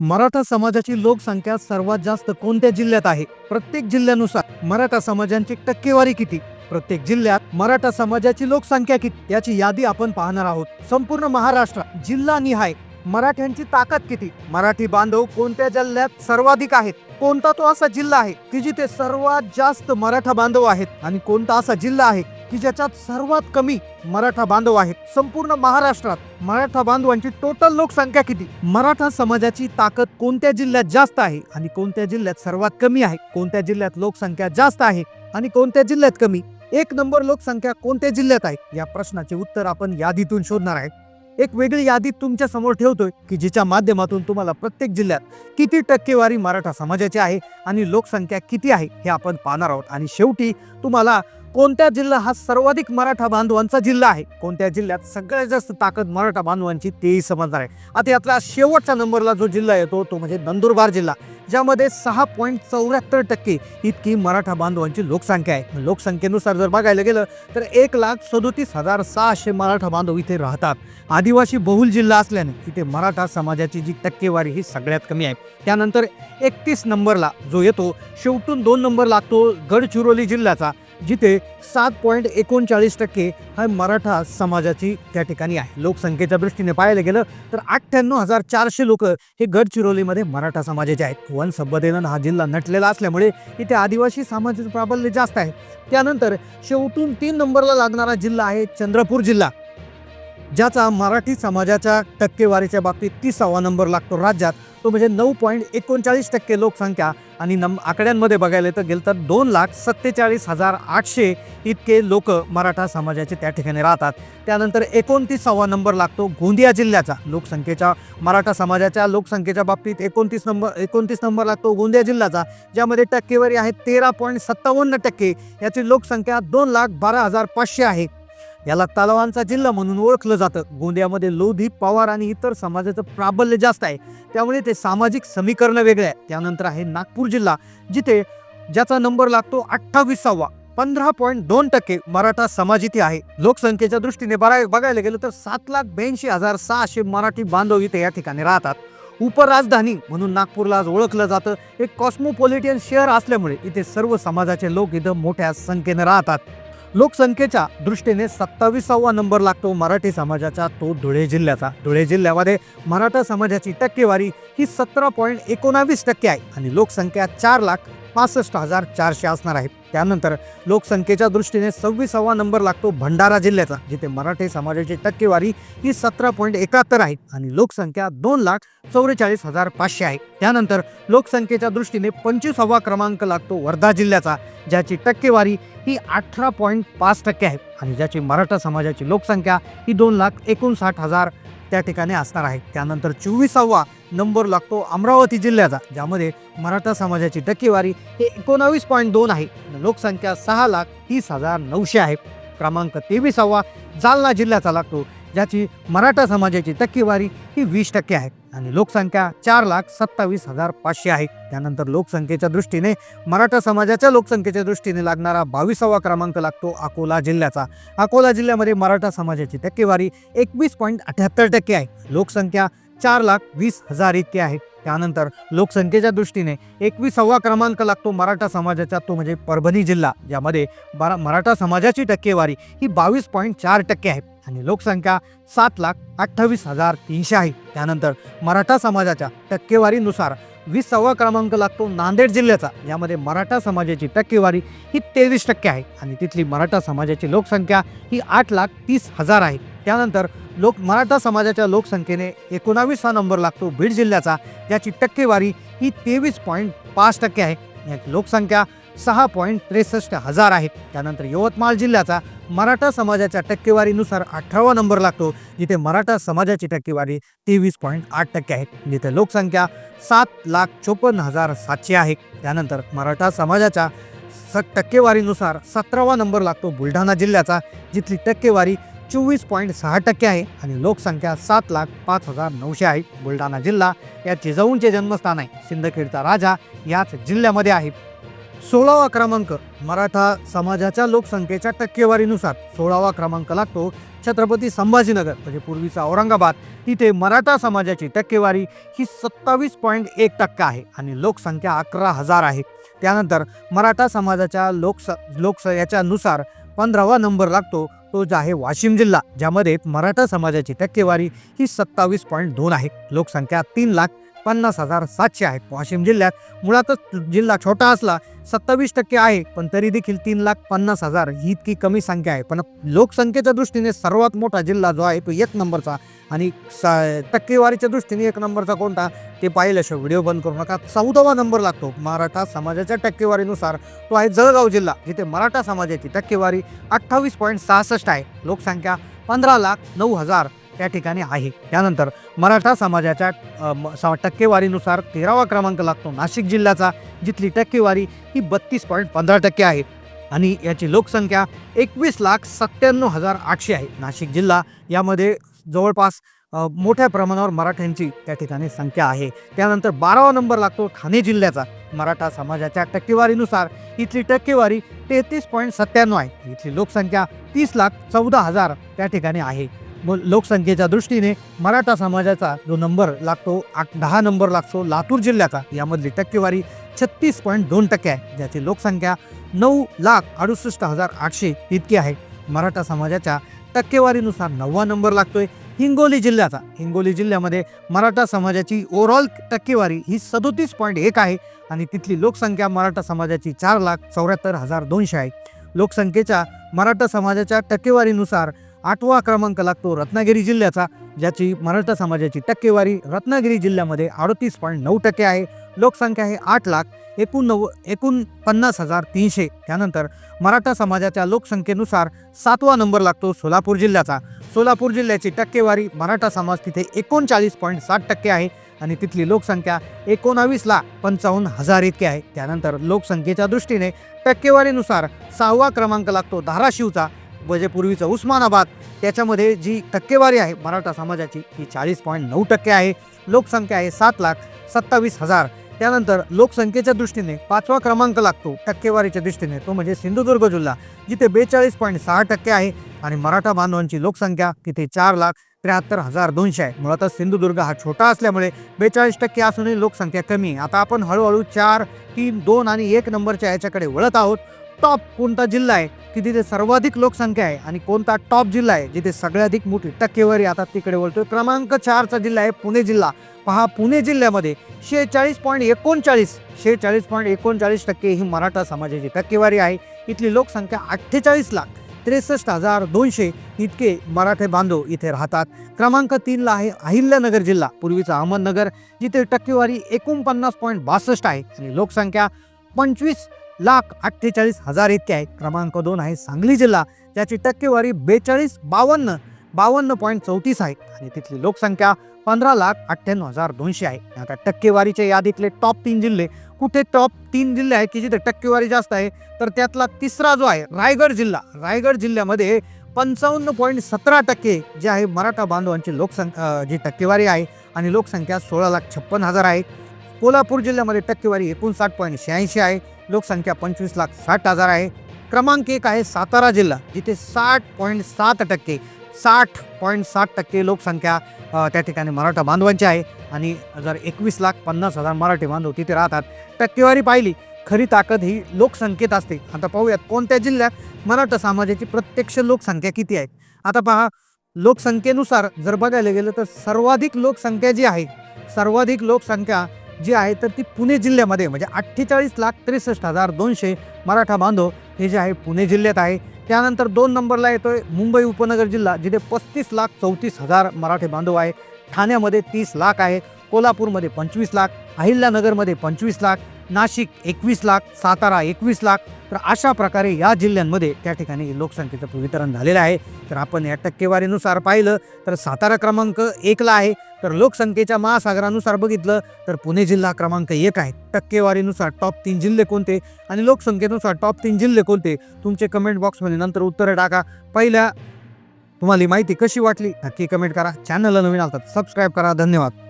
मराठा समाजाची लोकसंख्या सर्वात जास्त कोणत्या जिल्ह्यात आहे? प्रत्येक जिल्ह्यानुसार मराठा समाजांची टक्केवारी किती? प्रत्येक जिल्ह्यात मराठा समाजाची लोकसंख्या किती? याची यादी आपण पाहणार आहोत. संपूर्ण महाराष्ट्र जिल्हा निहाय मराठ्यांची ताकद किती? मराठी बांधव कोणत्या जिल्ह्यात सर्वाधिक आहेत? कोणता तो असा जिल्हा आहे की जिथे सर्वात जास्त मराठा बांधव आहेत? आणि कोणता असा जिल्हा आहे की ज्याच्यात सर्वात कमी मराठा बांधव आहेत? संपूर्ण महाराष्ट्रात मराठा बांधवांची टोटल लोकसंख्या किती? मराठा समाजाची ताकद कोणत्या जिल्ह्यात जास्त आहे? आणि कोणत्या जिल्ह्यात सर्वात कमी आहे? कोणत्या जिल्ह्यात लोकसंख्या जास्त आहे? आणि कोणत्या जिल्ह्यात कमी? एक नंबर लोकसंख्या कोणत्या जिल्ह्यात आहे? या प्रश्नाचे उत्तर आपण यादीतून शोधणार आहे. एक वेगळी यादी तुमच्यासमोर ठेवतोय की जिच्या माध्यमातून तुम्हाला प्रत्येक जिल्ह्यात किती टक्केवारी मराठा समाजाची आहे आणि लोकसंख्या किती आहे हे आपण पाहणार आहोत. आणि शेवटी तुम्हाला कोणत्या जिल्हा हा सर्वाधिक मराठा बांधवांचा जिल्हा आहे? कोणत्या जिल्ह्यात सगळ्यात जास्त ताकद मराठा बांधवांची तेही समजणार आहे. आता यातला शेवटच्या नंबरला जो जिल्हा येतो तो म्हणजे नंदुरबार जिल्हा. ज्यामध्ये सहा पॉईंट चौऱ्याहत्तर टक्के इतकी मराठा बांधवांची लोकसंख्या आहे. लोकसंख्येनुसार जर बघायला गेलं तर एक लाख सदोतीस हजार सहाशे मराठा बांधव इथे राहतात. आदिवासी बहुल जिल्हा असल्याने इथे मराठा समाजाची जी टक्केवारी ही सगळ्यात कमी आहे. त्यानंतर एकतीस नंबरला जो येतो शेवटून दोन नंबर लागतो गडचिरोली जिल्ह्याचा. जिथे सात पॉईंट एकोणचाळीस टक्के हा मराठा समाजाची त्या ठिकाणी आहे. लोकसंख्येच्या दृष्टीने पाहायला गेलं तर अठ्ठ्याण्णव हजार चारशे लोक हे गडचिरोलीमध्ये मराठा समाजाचे आहेत. वन संपदेनं हा जिल्हा नटलेला असल्यामुळे इथे आदिवासी समाजाचं प्राबल्य जास्त आहे. त्यानंतर शेवटून तीन नंबरला लागणारा जिल्हा आहे चंद्रपूर जिल्हा ज्याचा मराठी समाजाच्या टक्केवारीच्या बाबतीत तिसावा नंबर लागतो राज्यात. तो म्हणजे नऊ पॉईंट एकोणचाळीस टक्के लोकसंख्या. आणि नम आकड्यांमध्ये बघायला तर गेलं तर दोन लाख सत्तेचाळीस हजार आठशे इतके लोक मराठा समाजाचे त्या ठिकाणी राहतात. त्यानंतर एकोणतीसावा नंबर लागतो गोंदिया जिल्ह्याचा लोकसंख्येच्या मराठा समाजाच्या लोकसंख्येच्या बाबतीत एकोणतीस नंबर एकोणतीस नंबर लागतो गोंदिया जिल्ह्याचा. ज्यामध्ये टक्केवारी आहे तेरा पॉईंट सत्तावन्न टक्के. याची लोकसंख्या दोन लाख बारा हजार पाचशे आहे. याला तलावांचा जिल्हा म्हणून ओळखलं जातं. गोंदियामध्ये लोधी पवार आणि इतर समाजाचं प्राबल्य जास्त आहे. त्यामुळे ते सामाजिक समीकरण वेगळे आहे त्यानंतर आहे नागपूर जिल्हा जिथे ज्याचा नंबर लागतो अठ्ठावीसावा. पंधरा पॉईंट दोन टक्के मराठा समाज इथे आहे. लोकसंख्येच्या दृष्टीने बरा बघायला गेलं तर सात लाख ब्याऐंशी हजार सहाशे मराठी बांधव इथे या ठिकाणी राहतात. उपराजधानी म्हणून नागपूरला आज ओळखलं जातं. एक कॉस्मोपॉलिटियन शहर असल्यामुळे इथे सर्व समाजाचे लोक इथं मोठ्या संख्येने राहतात. लोकसंख्येच्या दृष्टीने सत्तावीसावा नंबर लागतो मराठी समाजाचा तो धुळे जिल्ह्याचा. धुळे जिल्ह्यामध्ये मराठा समाजाची टक्केवारी ही सतरा पॉईंट एकोणावीस टक्के आहे आणि लोकसंख्या चार लाख पासष्ट हजार चारशे असणार आहे. त्यानंतर लोकसंख्येच्या दृष्टीने सव्वीसावा नंबर लागतो भंडारा जिल्ह्याचा जिथे मराठी समाजाची टक्केवारी ही सतरा पॉईंट एकाहत्तर आहे आणि लोकसंख्या दोन लाख चौवेचाळीस हजार पाचशे आहे. त्यानंतर लोकसंख्येच्या दृष्टीने पंचवीसावा क्रमांक लागतो वर्धा जिल्ह्याचा ज्याची टक्केवारी ही अठरा पॉईंट पाच टक्के आहे आणि ज्याची मराठा समाजाची लोकसंख्या ही दोन लाख एकोणसाठ हजार त्या ठिकाणी असणार आहे. त्यानंतर चोवीसावा नंबर लागतो अमरावती जिल्ह्याचा ज्यामध्ये मराठा समाजाची टक्केवारी हे एकोणावीस पॉईंट दोन आहे. लोकसंख्या सहा लाख तीस हजार नऊशे आहे. क्रमांक तेवीसावा जालना जिल्ह्याचा लागतो ज्याची मराठा समाजाची टक्केवारी ही वीस टक्के आहे. आणि लोकसंख्या चार लाख सत्तावीस हजार पाचशे आहे. त्यानंतर लोकसंख्येच्या दृष्टीने मराठा समाजाच्या लोकसंख्येच्या दृष्टीने लागणारा बावीसावा क्रमांक लागतो अकोला जिल्ह्याचा. अकोला जिल्ह्यामध्ये मराठा समाजाची टक्केवारी एकवीस पॉईंट अठ्याहत्तर टक्के आहे. लोकसंख्या चार लाख वीस हजार इतके आहे. त्यानंतर लोकसंख्येच्या दृष्टीने एकविसावा क्रमांक लागतो मराठा समाजाचा तो म्हणजे परभणी जिल्हा. ज्यामध्ये बारा मराठा समाजाची टक्केवारी ही बावीस पॉईंट चार टक्के आहे आणि लोकसंख्या सात लाख अठ्ठावीस हजार तीनशे आहे. त्यानंतर मराठा समाजाच्या टक्केवारीनुसार वीसावा क्रमांक लागतो नांदेड जिल्ह्याचा. यामध्ये मराठा समाजाची टक्केवारी ही तेवीस टक्के आहे आणि तिथली मराठा समाजाची लोकसंख्या ही आठ लाख तीस हजार आहे. त्यानंतर लोक मराठा समाजाच्या लोकसंख्येने एकोणावीस हा नंबर लागतो बीड जिल्ह्याचा. ज्याची टक्केवारी ही तेवीस पॉईंट पाच टक्के आहे. याची लोकसंख्या सहा पॉईंट त्रेसष्ट हजार आहे. त्यानंतर यवतमाळ जिल्ह्याचा मराठा समाजाच्या टक्केवारीनुसार अठरावा नंबर लागतो जिथे मराठा समाजाची टक्केवारी तेवीस पॉईंट आठ टक्के आहे. जिथे लोकसंख्या सात लाख चोपन्न हजार सातशे आहे. त्यानंतर मराठा समाजाच्या स टक्केवारीनुसार सतरावा नंबर लागतो बुलढाणा जिल्ह्याचा जिथली टक्केवारी चोवीस पॉईंट सहा टक्के आहे आणि लोकसंख्या सात लाख पाच हजार नऊशे आहे. बुलढाणा जिल्हा या जिजाऊंचे जन्मस्थान आहे. सिंदखेडचा राजा याच जिल्ह्यामध्ये आहे. सोळावा क्रमांक मराठा समाजाच्या लोकसंख्येच्या टक्केवारीनुसार सोळावा क्रमांक लागतो छत्रपती संभाजीनगर म्हणजे पूर्वीचा औरंगाबाद. तिथे मराठा समाजाची टक्केवारी ही सत्तावीस पॉईंट एक टक्का आहे आणि लोकसंख्या अकरा हजार आहे. त्यानंतर मराठा समाजाच्या लोकस लोकस याच्यानुसार पंधरावा नंबर लागतो तो जो आहे वाशिम जिल्हा ज्यामध्ये मराठा समाजाची टक्केवारी ही सत्तावीस पॉईंट दोन आहे. लोकसंख्या तीन लाख पन्नास हजार सातशे आहे वाशिम जिल्ह्यात मुळातच जिल्हा छोटा असला सत्तावीस टक्के आहे पण तरी देखील तीन लाख पन्नास हजार ही इतकी कमी संख्या आहे. पण लोकसंख्येच्या दृष्टीने सर्वात मोठा जिल्हा जो आहे तो एक नंबरचा आणि स- टक्केवारीच्या दृष्टीने एक नंबरचा कोणता ते पाहिल्याशिवाय व्हिडिओ बंद करू नका. चौदावा नंबर लागतो मराठा समाजाच्या टक्केवारीनुसार. तो आहे जळगाव जिल्हा जिथे मराठा समाजाची टक्केवारी अठ्ठावीस पॉईंट सहासष्ट आहे. लोकसंख्या पंधरा लाख नऊ हजार त्या ठिकाणी आहे. त्यानंतर मराठा समाजाच्या टक्केवारीनुसार तेरावा क्रमांक लागतो नाशिक जिल्ह्याचा जिथली टक्केवारी ही बत्तीस पॉईंट पंधरा टक्के आहे. आणि याची लोकसंख्या एकवीस लाख सत्त्याण्णव हजार आठशे आहे. नाशिक जिल्हा यामध्ये जवळपास मोठ्या प्रमाणावर मराठ्यांची त्या ठिकाणी संख्या आहे. त्यानंतर बारावा नंबर लागतो ठाणे जिल्ह्याचा. मराठा समाजाच्या टक्केवारीनुसार इथली टक्केवारी तेहतीस पॉईंट सत्त्याण्णव आहे. इथली लोकसंख्या तीस लाख चौदा हजार त्या ठिकाणी आहे. लोकसंख्येच्या दृष्टीने मराठा समाजाचा जो नंबर लागतो आठ दहा नंबर लागतो लातूर जिल्ह्याचा यामधली टक्केवारी छत्तीस पॉईंट दोन टक्के आहे ज्याची लोकसंख्या नऊ लाख अडुसष्ट हजार आठशे इतकी आहे. मराठा समाजाच्या टक्केवारीनुसार नववा नंबर लागतोय हिंगोली जिल्ह्याचा. हिंगोली जिल्ह्यामध्ये मराठा समाजाची ओव्हरऑल टक्केवारी ही सदोतीस पॉईंट एक आहे आणि तिथली लोकसंख्या मराठा समाजाची चार लाख चौऱ्याहत्तर हजार दोनशे आहे. लोकसंख्येच्या मराठा समाजाच्या टक्केवारीनुसार आठवा क्रमांक लागतो रत्नागिरी जिल्ह्याचा ज्याची मराठा समाजाची टक्केवारी रत्नागिरी जिल्ह्यामध्ये अडतीस पॉईंट नऊ टक्के आहे. लोकसंख्या आहे आठ लाख एकूण नऊ एकूण पन्नास हजार तीनशे. त्यानंतर मराठा समाजाच्या लोकसंख्येनुसार सातवा नंबर लागतो सोलापूर जिल्ह्याचा. सोलापूर जिल्ह्याची टक्केवारी मराठा समाज तिथे एकोणचाळीस पॉईंट साठ टक्के आहे आणि तिथली लोकसंख्या एकोणावीस लाख पंचावन्न हजार इतकी आहे. त्यानंतर लोकसंख्येच्या दृष्टीने टक्केवारीनुसार सहावा क्रमांक लागतो धाराशिवचा. म्हणजे पूर्वीचं उस्मानाबाद त्याच्यामध्ये जी टक्केवारी आहे मराठा समाजाची ही चाळीस पॉईंट नऊ टक्के आहे. लोकसंख्या आहे सात लाख सत्तावीस हजार. त्यानंतर लोकसंख्येच्या दृष्टीने पाचवा क्रमांक लागतो टक्केवारीच्या दृष्टीने तो म्हणजे सिंधुदुर्ग जिल्हा जिथे बेचाळीस पॉईंट सहा टक्के आहे आणि मराठा बांधवांची लोकसंख्या तिथे चार लाख त्र्याहत्तर हजार दोनशे आहे. मुळातच सिंधुदुर्ग हा छोटा असल्यामुळे बेचाळीस टक्के असूनही लोकसंख्या कमी आहे. आता आपण हळूहळू चार तीन दोन आणि एक नंबरच्या याच्याकडे वळत आहोत. टॉप कोणता जिल्हा आहे की तिथे सर्वाधिक लोकसंख्या आहे आणि कोणता टॉप जिल्हा आहे जिथे सगळ्याधिक मोठी टक्केवारी आता तिकडे वळतोय. क्रमांक चारचा जिल्हा आहे पुणे जिल्हा. पहा पुणे जिल्ह्यामध्ये शेहेचाळीस पॉईंट एकोणचाळीस शेहेचाळीस पॉईंट एकोणचाळीस टक्के ही मराठा समाजाची टक्केवारी आहे. इथली लोकसंख्या अठ्ठेचाळीस लाख त्रेसष्ट हजार दोनशे इतके मराठे बांधव इथे राहतात. क्रमांक तीनला आहे अहिल्यानगर जिल्हा पूर्वीचा अहमदनगर जिथे टक्केवारी एकोणपन्नास पॉईंट बासष्ट आहे आणि लोकसंख्या पंचवीस लाख अठ्ठेचाळीस हजार इतके आहे क्रमांक दोन आहे सांगली जिल्हा. ज्याची टक्केवारी बेचाळीस बावन्न बावन्न पॉईंट चौतीस आहे. आणि तिथली लोकसंख्या पंधरा लाख अठ्ठ्याण्णव हजार दोनशे आहे. आता टक्केवारीच्या यादीतले टॉप तीन जिल्हे. कुठे टॉप तीन जिल्हे आहेत की जिथे टक्केवारी जास्त आहे? तर त्यातला तिसरा जो आहे रायगड जिल्हा. रायगड जिल्ह्यामध्ये पंचावन्न पॉईंट सतरा टक्के जे आहे मराठा बांधवांची लोकसंख्या जी टक्केवारी आहे आणि लोकसंख्या सोळा लाख छप्पन हजार आहे. कोल्हापूर जिल्ह्यामध्ये टक्केवारी एकोणसाठ पॉईंट शहाऐंशी आहे. लोकसंख्या पंचवीस लाख साठ हजार आहे. क्रमांक एक आहे सातारा जिल्हा जिथे साठ पॉईंट सात टक्के साठ पॉईंट सात टक्के लोकसंख्या त्या ठिकाणी मराठा बांधवांची आहे. आणि जर एकवीस लाख पन्नास हजार मराठी बांधव तिथे राहतात टक्केवारी पाहिली खरी ताकद ही लोकसंख्येत असते. आता पाहूयात कोणत्या जिल्ह्यात मराठा समाजाची प्रत्यक्ष लोकसंख्या किती आहे? आता पहा लोकसंख्येनुसार जर बघायला गेलं तर सर्वाधिक लोकसंख्या जी आहे सर्वाधिक लोकसंख्या जी आहे तर ती पुणे जिल्ह्यामध्ये म्हणजे अठ्ठेचाळीस लाख त्रेसष्ट हजार दोनशे मराठा बांधव हे जे आहे पुणे जिल्ह्यात आहे. त्यानंतर दोन नंबरला येतो आहे मुंबई उपनगर जिल्हा जिथे पस्तीस लाख चौतीस हजार मराठे बांधव आहे. ठाण्यामध्ये तीस लाख आहे कोल्हापूरमध्ये पंचवीस लाख अहिल्यानगरमध्ये पंचवीस लाख नाशिक एकवीस लाख सातारा एकवीस लाख तर अशा प्रकारे या जिल्ह्यांमध्ये त्या ठिकाणी लोकसंख्येचं वितरण झालेलं आहे. तर आपण या टक्केवारीनुसार पाहिलं तर सातारा क्रमांक एकला आहे. तर लोकसंख्येच्या महासागरानुसार बघितलं तर पुणे जिल्हा क्रमांक एक आहे. टक्केवारीनुसार टॉप तीन जिल्हे कोणते आणि लोकसंख्येनुसार टॉप तीन जिल्हे कोणते? तुमचे कमेंट बॉक्समध्ये नंतर उत्तरं टाका. पहिल्या तुम्हाला माहिती कशी वाटली? नक्की कमेंट करा. चॅनलला नवीन आलतात सबस्क्राईब करा. धन्यवाद.